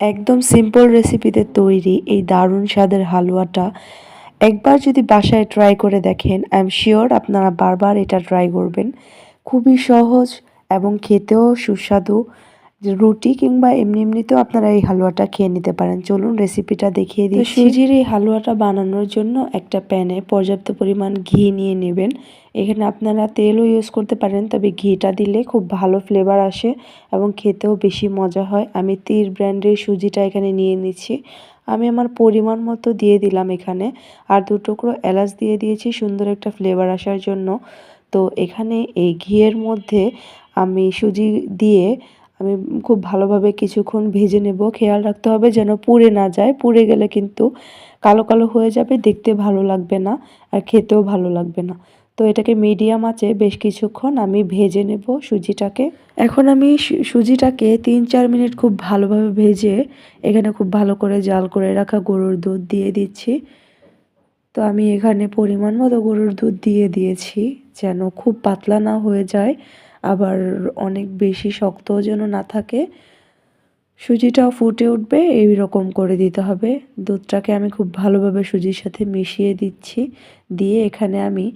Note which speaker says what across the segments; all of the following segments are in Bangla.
Speaker 1: একদম সিম্পল রেসিপিতে তৈরি এই দারুণ স্বাদের হালুয়াটা একবার যদি বাসায় ট্রাই করে দেখেন আই এম শিওর আপনারা বারবার এটা ট্রাই করবেন। খুবই সহজ এবং খেতেও সুস্বাদু। রুটি কিংবা এমনি এমনিতেও আপনারা এই হালুয়াটা খেয়ে নিতে পারেন। চলুন রেসিপিটা দেখিয়ে দিই সুজির এই হালুয়াটা বানানোর জন্য একটা প্যানে পর্যাপ্ত পরিমাণ ঘি নিয়ে নেবেন। এখানে আপনারা তেলও ইউজ করতে পারেন তবে ঘিটা দিলে খুব ভালো ফ্লেভার আসে এবং খেতেও বেশি মজা হয়। আমি তীর ব্র্যান্ডের সুজিটা এখানে নিয়ে নিচ্ছি। আমি আমার পরিমাণ মতো দিয়ে দিলাম এখানে। আর দু টুকরো এলাচ দিয়ে দিয়েছি সুন্দর একটা ফ্লেভার আসার জন্য। তো এখানে এই ঘিয়ের মধ্যে আমি সুজি দিয়ে আমি খুব ভালোভাবে কিছুক্ষণ ভেজে নেব। খেয়াল রাখতে হবে যেন পুড়ে না যায়। পুড়ে গেলে কিন্তু কালো কালো হয়ে যাবে, দেখতে ভালো লাগবে না আর খেতেও ভালো লাগবে না। তো এটাকে মিডিয়াম আঁচে বেশ কিছুক্ষণ আমি ভেজে নেব সুজিটাকে। এখন আমি সুজিটাকে তিন চার মিনিট খুব ভালোভাবে ভেজে এখানে খুব ভালো করে জাল করে রাখা গরুর দুধ দিয়ে দিচ্ছি। তো আমি এখানে পরিমাণ মতো গরুর দুধ দিয়ে দিয়েছি যেন খুব পাতলা না হয়ে যায়। আবার অনেক বেশি শক্তও যেন না থাকে, সুজিটাও ফুটে উঠবে এই রকম করে দিতে হবে। দুধটাকে আমি খুব ভালোভাবে সুজির সাথে মিশিয়ে দিচ্ছি, দিয়ে এখানে আমি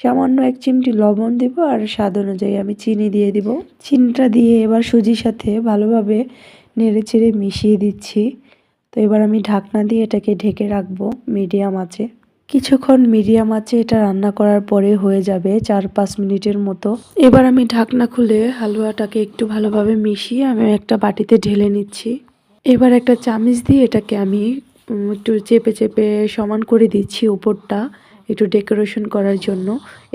Speaker 1: সামান্য এক চিমটি লবণ দিব আর স্বাদ অনুযায়ী আমি চিনি দিয়ে দিব। চিনিটা দিয়ে এবার সুজির সাথে ভালোভাবে নেড়ে চেড়ে মিশিয়ে দিচ্ছি। তো এবার আমি ঢাকনা দিয়ে এটাকে ঢেকে রাখব মিডিয়াম আছে কিছুক্ষণ মিডিয়াম আছে, এটা রান্না করার পরে হয়ে যাবে চার পাঁচ মিনিটের মতো। এবার আমি ঢাকনা খুলে হালুয়াটাকে একটু ভালোভাবে মিশিয়ে আমি একটা বাটিতে ঢেলে নিচ্ছি। এবার একটা চামিচ দিয়ে এটাকে আমি একটু চেপে চেপে সমান করে দিচ্ছি উপরটা একটু ডেকোরেশন করার জন্য।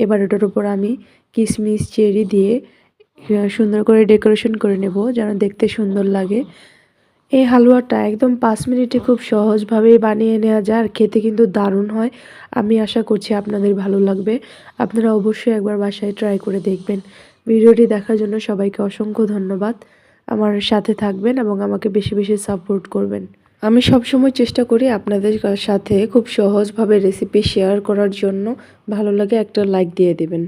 Speaker 1: এবার ওটার উপর আমি কিশমিশ, চেরি দিয়ে সুন্দর করে ডেকোরেশন করে নেব যেন দেখতে সুন্দর লাগে। এই হালুয়াটা একদম পাঁচ মিনিটে খুব সহজভাবেই বানিয়ে নেওয়া যায় আর খেতে কিন্তু দারুণ হয়। আমি আশা করছি আপনাদের ভালো লাগবে। আপনারা অবশ্যই একবার বাসায় ট্রাই করে দেখবেন। ভিডিওটি দেখার জন্য সবাইকে অসংখ্য ধন্যবাদ। আমার সাথে থাকবেন এবং আমাকে বেশি বেশি সাপোর্ট করবেন। আমি সবসময় চেষ্টা করি আপনাদের সাথে খুব সহজভাবে রেসিপি শেয়ার করার জন্য। ভালো লাগে একটা লাইক দিয়ে দেবেন।